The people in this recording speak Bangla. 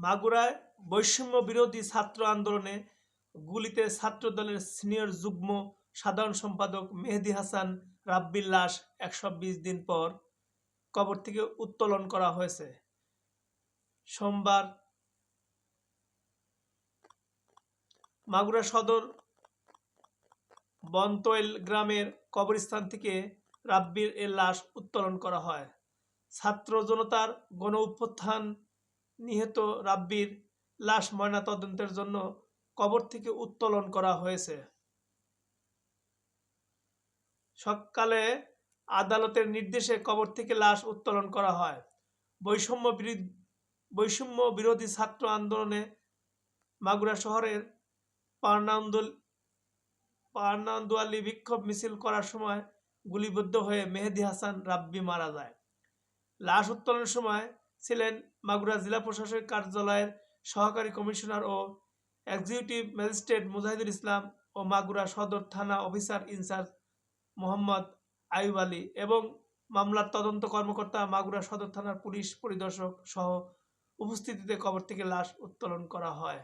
মাগুরায় বৈষম্য বিরোধী ছাত্র আন্দোলনে গুলিতে ছাত্রদলের সিনিয়র যুগ্ম সাধারণ সম্পাদক মেহেদি হাসান রাব্বির লাশ একশো বিশ দিন পর কবর থেকে উত্তোলন করা হয়েছে। সোমবার মাগুরা সদর বনতৈল গ্রামের কবরস্থান থেকে রাব্বির এর লাশ উত্তোলন করা হয়। ছাত্র জনতার গণ নিহত রাব্বির লাশ ময়নাতদন্তের জন্য কবর থেকে উত্তোলন করা হয়েছে। সকালে আদালতের নির্দেশে কবর থেকে লাশ উত্তোলন করা হয়। বৈষম্য বৈষম্য বিরোধী ছাত্র আন্দোলনে মাগুরা শহরের পার্নান্দল, পার্নান্দোয়ালি বিক্ষোভ মিছিল করার সময় গুলিবিদ্ধ হয়ে মেহেদি হাসান রাব্বি মারা যায়। লাশ উত্তোলনের সময় ছিলেন মাগুরা জেলা প্রশাসক কার্যালয়ের সহকারী কমিশনার ও এক্সিকিউটিভ ম্যাজিস্ট্রেট মুজাহিদুল ইসলাম ও মাগুরা সদর থানা officer in charge Mohammad Ayub Ali এবং মামলার তদন্ত কর্মকর্তা মাগুরা সদর থানার পুলিশ পরিদর্শক সহ উপস্থিতিতে কবর থেকে লাশ উত্তোলন করা হয়।